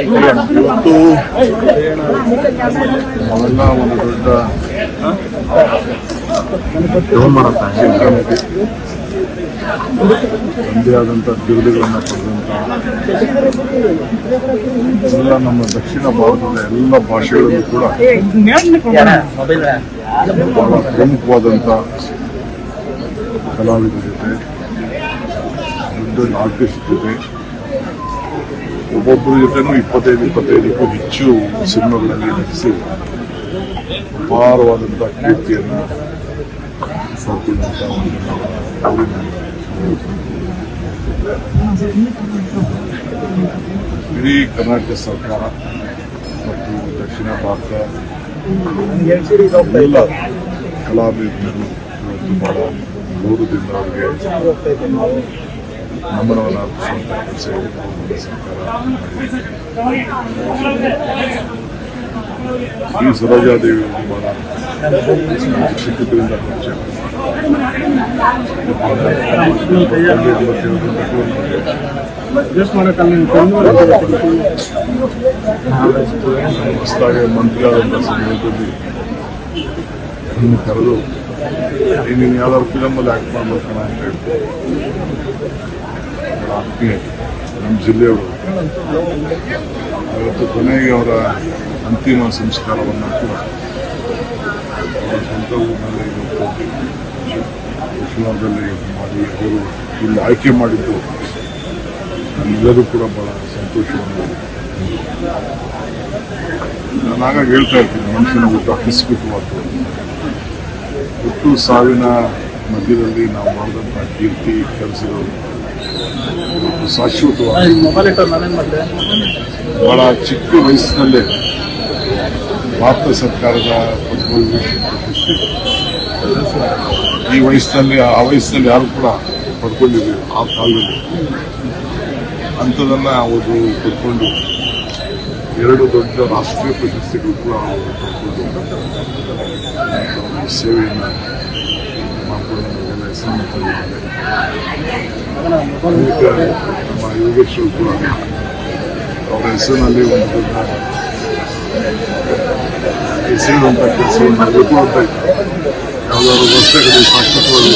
ಇವತ್ತು ನಾವೆಲ್ಲ ಒಂದು ದೊಡ್ಡ ಸಂಕ್ರಾಂತಿ ತಂದೆ ಆದಂಥ ಬಿರುದುಗಳನ್ನು ಪಡೆದಂಥ ಎಲ್ಲ ನಮ್ಮ ದಕ್ಷಿಣ ಭಾರತದ ಎಲ್ಲ ಭಾಷೆಗಳಲ್ಲೂ ಕೂಡ ಬಹಳ ಪ್ರಮುಖವಾದಂಥ ಕಲಾವಿದರ ಜೊತೆ ದೊಡ್ಡ ಆರ್ಟಿಸ್ಟ್ ಜೊತೆ ಒಬ್ಬೊಬ್ಬರ ಜೊತೆನೂ ಇಪ್ಪತ್ತೈದು ಇಪ್ಪತ್ತೈದಕ್ಕೂ ಹೆಚ್ಚು ಸಿನಿಮಾಗಳಲ್ಲಿ ನಟಿಸಿ ಅಪಾರವಾದಂಥ ಕೀರ್ತಿಯನ್ನು ಇಡೀ ಕರ್ನಾಟಕ ಸರ್ಕಾರ ಮತ್ತು ದಕ್ಷಿಣ ಭಾರತ ಎಲ್ಲ ಕಲಾವಿದರು ಬಹಳ ಗೌರವದಿಂದ ಅವರಿಗೆ ನಮನವನ್ನು ಅರ್ಪಿಸುವಂಥ ಕೆಲಸ ಇವತ್ತು ಸರ್ಕಾರ ಮಾಡಿದೆ. ಈ ಸರೋಜಾದೇವಿ ಬಹಳ ಚಿಕ್ಕದ್ರಿಂದ ಪರಿಚಯ ಹೊಸದಾಗಿ ಮಂತ್ರಿಯಾದಂಥ ಸಂದರ್ಭದಲ್ಲಿ ನನ್ನ ಕರೆದು "ಏ, ನೀನು ಯಾವ್ದಾದ್ರು ಫಿಲಮಲ್ಲಿ ಆ್ಯಕ್ಟ್ ಮಾಡ್ಬೇಕಣ ಅಂತ ಹೇಳ್ತೀವಿ. ನಮ್ಮ ಜಿಲ್ಲೆಯವರು. ಇವತ್ತು ಕೊನೆಗೆ ಅವರ ಅಂತಿಮ ಸಂಸ್ಕಾರವನ್ನು ಕೂಡ ಅವರ ಸ್ವಂತ ಊರಿನಲ್ಲಿ ಇವತ್ತು ಶಿವಮೊಗ್ಗದಲ್ಲಿ ಮಾಡಿ ಅವರು ಇಲ್ಲಿ ಆಯ್ಕೆ ಮಾಡಿದ್ದು ನಮ್ಮೆಲ್ಲರೂ ಕೂಡ ಬಹಳ ಸಂತೋಷವನ್ನು ನಾನು ಆಗ ಹೇಳ್ತಾ ಇರ್ತೀನಿ ಮನುಷ್ಯನ ಊಟ ಹಸಿಬಿಟ್ಟು ಹುಟ್ಟು ಸಾವಿನ ಮಧ್ಯದಲ್ಲಿ ನಾವು ಮಾಡಿದಂಥ ಕೀರ್ತಿ, ಕೆಲಸಗಳು ಶಾಶ್ವತವಾಗಿ ಬಹಳ ಚಿಕ್ಕ ವಯಸ್ಸಿನಲ್ಲೇ ಭಾರತ ಸರ್ಕಾರದ ಈ ವಯಸ್ಸಿನಲ್ಲಿ, ಆ ವಯಸ್ಸಿನಲ್ಲಿ ಯಾರು ಕೂಡ ಪಡ್ಕೊಂಡಿದ್ದೀವಿ ಆ ಕಾಲದಲ್ಲಿ. ಅಂಥದನ್ನ ಅವರು ಪಡ್ಕೊಂಡು ಎರಡು ದೊಡ್ಡ ರಾಷ್ಟ್ರೀಯ ಪ್ರಶಸ್ತಿಗಳು ಕೂಡ ಅವರು ಪಡ್ಕೊಂಡು ಅವ್ರ ಸೇವೆಯನ್ನು ಮಾಡಿಕೊಂಡು ನಮಗೆಲ್ಲ ಹೆಸರನ್ನು ತಂದಿದ್ದಾರೆ ಅನೇಕ ನಮ್ಮ ಯೋಗೇಶ್ವರು ಕೂಡ ಅವರ ಹೆಸರಿನಲ್ಲಿ ಒಂದು ದೊಡ್ಡ ಹೆಸರಿರುವಂಥ ಕೆಲಸವನ್ನು ಮಾಡಬೇಕು ಅಂತ ಇದ್ದಾರೆ ಯಾವುದಾದ್ರು ವರ್ಷಗಳಲ್ಲಿ ಶಾಶ್ವತವಾಗಿ